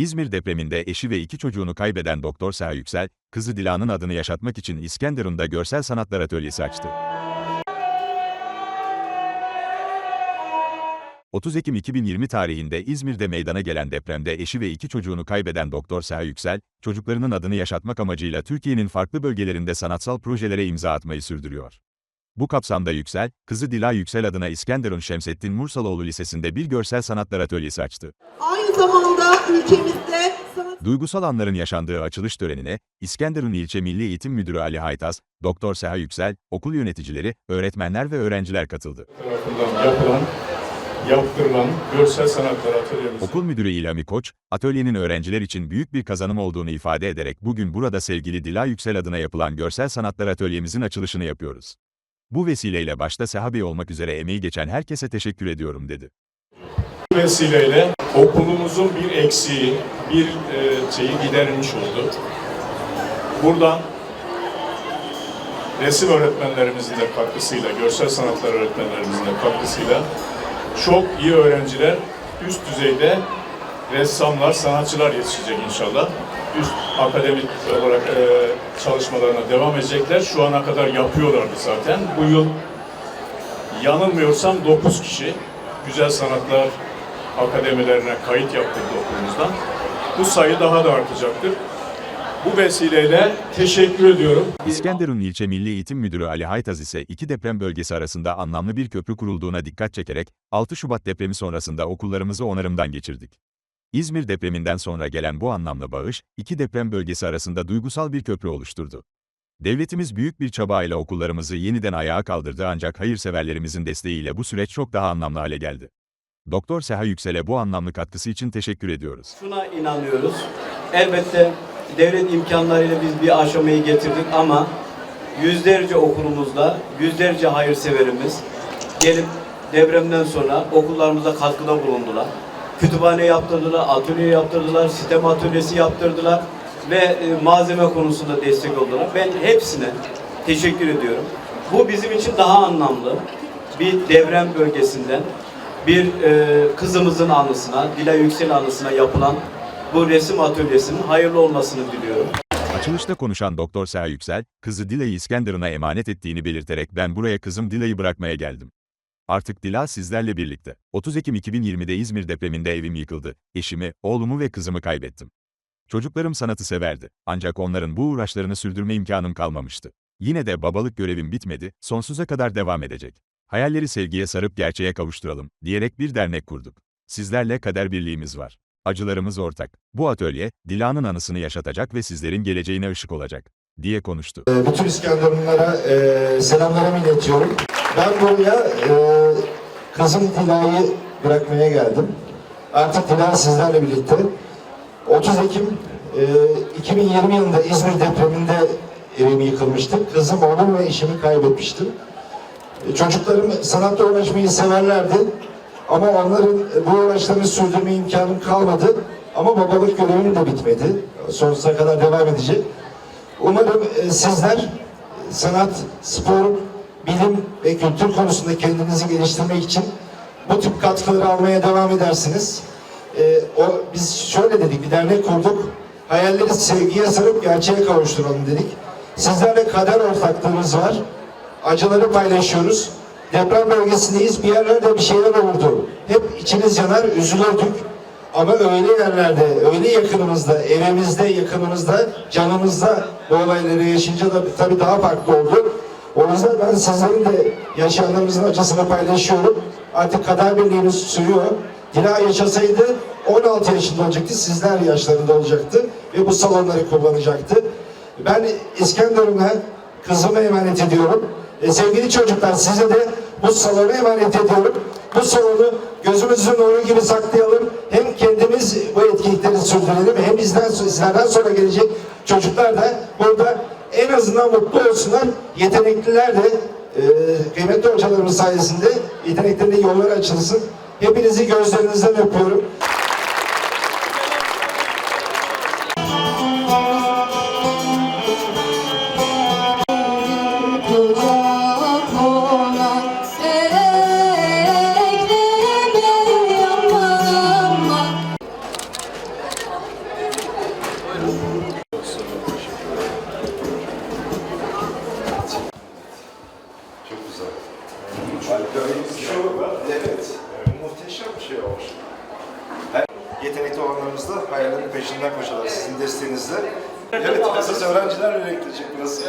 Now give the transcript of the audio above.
İzmir depreminde eşi ve iki çocuğunu kaybeden Doktor Seha Yüksel, kızı Dila'nın adını yaşatmak için İskenderun'da görsel sanatlar atölyesi açtı. 30 Ekim 2020 tarihinde İzmir'de meydana gelen depremde eşi ve iki çocuğunu kaybeden Doktor Seha Yüksel, çocuklarının adını yaşatmak amacıyla Türkiye'nin farklı bölgelerinde sanatsal projelere imza atmayı sürdürüyor. Bu kapsamda Yüksel, kızı Dila Yüksel adına İskenderun Şemsettin Mursaloğlu Lisesi'nde bir görsel sanatlar atölyesi açtı. Aynı zamanda ülkemizde Duygusal anların yaşandığı açılış törenine, İskenderun İlçe Milli Eğitim Müdürü Ali Haytaz, Doktor Seha Yüksel, okul yöneticileri, öğretmenler ve öğrenciler katıldı. tarafından yapılan, yaptırılan görsel sanatlar atölyemiz. Okul müdürü İlhami Koç, atölyenin öğrenciler için büyük bir kazanım olduğunu ifade ederek bugün burada sevgili Dila Yüksel adına yapılan görsel sanatlar atölyemizin açılışını yapıyoruz. Bu vesileyle başta Seha Bey olmak üzere emeği geçen herkese teşekkür ediyorum dedi. Bu vesileyle okulumuzun bir eksiği, bir e, şeyi giderilmiş oldu. Buradan resim öğretmenlerimizin de katkısıyla, görsel sanatlar öğretmenlerimizin de katkısıyla çok iyi öğrenciler, üst düzeyde ressamlar, sanatçılar yetişecek inşallah. Üst akademik olarak e, çalışmalarına devam edecekler. Şu ana kadar yapıyorlardı zaten. Bu yıl yanılmıyorsam 9 kişi Güzel Sanatlar Akademilerine kayıt yaptırdı okulumuzdan. Bu sayı daha da artacaktır. Bu vesileyle teşekkür ediyorum. İskenderun İlçe Milli Eğitim Müdürü Ali Haytaz ise iki deprem bölgesi arasında anlamlı bir köprü kurulduğuna dikkat çekerek, 6 Şubat depremi sonrasında okullarımızı onarımdan geçirdik. İzmir depreminden sonra gelen bu anlamlı bağış, iki deprem bölgesi arasında duygusal bir köprü oluşturdu. Devletimiz büyük bir çabayla okullarımızı yeniden ayağa kaldırdı ancak hayırseverlerimizin desteğiyle bu süreç çok daha anlamlı hale geldi. Doktor Seha Yüksel'e bu anlamlı katkısı için teşekkür ediyoruz. Şuna inanıyoruz. Elbette devlet imkanlarıyla biz bir aşamayı getirdik ama yüzlerce okulumuzda yüzlerce hayırseverimiz gelip depremden sonra okullarımıza katkıda bulundular. Kütüphane yaptırdılar, atölye yaptırdılar, sistem atölyesi yaptırdılar ve e, malzeme konusunda destek oldular. Ben hepsine teşekkür ediyorum. Bu bizim için daha anlamlı. Bir deprem bölgesinden bir e, kızımızın anısına, Dila Yüksel anısına yapılan bu resim atölyesinin hayırlı olmasını diliyorum. Açılışta konuşan Doktor Seha Yüksel, kızı Dila'yı İskenderun'a emanet ettiğini belirterek ben buraya kızım Dila'yı bırakmaya geldim. Artık Dila sizlerle birlikte. 30 Ekim 2020'de İzmir depreminde evim yıkıldı. Eşimi, oğlumu ve kızımı kaybettim. Çocuklarım sanatı severdi. Ancak onların bu uğraşlarını sürdürme imkanım kalmamıştı. Yine de babalık görevim bitmedi, sonsuza kadar devam edecek. Hayalleri sevgiye sarıp gerçeğe kavuşturalım, diyerek bir dernek kurduk. Sizlerle kader birliğimiz var. Acılarımız ortak. Bu atölye, Dila'nın anısını yaşatacak ve sizlerin geleceğine ışık olacak, diye konuştu. Ee, Bütün İskenderunlara e, selamlarımı iletiyorum. Ben buraya e, kızım Dila'yı bırakmaya geldim. Artık Dila sizlerle birlikte. 30 Ekim e, 2020 yılında İzmir depreminde evim yıkılmıştı. Kızım, oğlum ve eşimi kaybetmiştim. E, çocuklarım sanatla uğraşmayı severlerdi. Ama onların bu uğraşlarını sürdürme imkanım kalmadı. Ama babalık görevim de bitmedi. Sonsuza kadar devam edecek. Umarım e, sizler sanat, spor, bilim ve kültür konusunda kendinizi geliştirmek için bu tip katkıları almaya devam edersiniz. E, o, biz şöyle dedik, bir dernek kurduk. Hayalleri sevgiye sarıp gerçeğe kavuşturalım dedik. Sizlerle kader ortaklığımız var. Acıları paylaşıyoruz. Deprem bölgesindeyiz. Bir yerlerde bir şeyler olurdu. Hep içiniz yanar, üzülürdük. Ama öyle yerlerde, öyle yakınımızda, evimizde, yakınımızda, canımızda bu olayları yaşayınca da tabii daha farklı oldu. O yüzden ben sizlerin de yaşayanlarımızın acısını paylaşıyorum. Artık kader birliğimiz sürüyor. Dila yaşasaydı 16 yaşında olacaktı, sizler yaşlarında olacaktı ve bu salonları kullanacaktı. Ben İskenderun'a kızımı emanet ediyorum. E, sevgili çocuklar size de bu salonu emanet ediyorum. Bu salonu gözümüzün nuru gibi saklayalım. Hem kendimiz bu etkinlikleri sürdürelim hem bizden sizlerden sonra gelecek çocuklar da burada en azından mutlu olsunlar. Yetenekliler de e, kıymetli hocalarımız sayesinde yeteneklerine yollar açılsın. Hepinizi gözlerinizden öpüyorum. Çok güzel. Şu, evet, muhteşem bir şey olmuş. Her yetenekli olanlarımız da hayallerinin peşinden koşarlar sizin desteğinizle. Evet, esas öğrenciler yürekli çıktınız.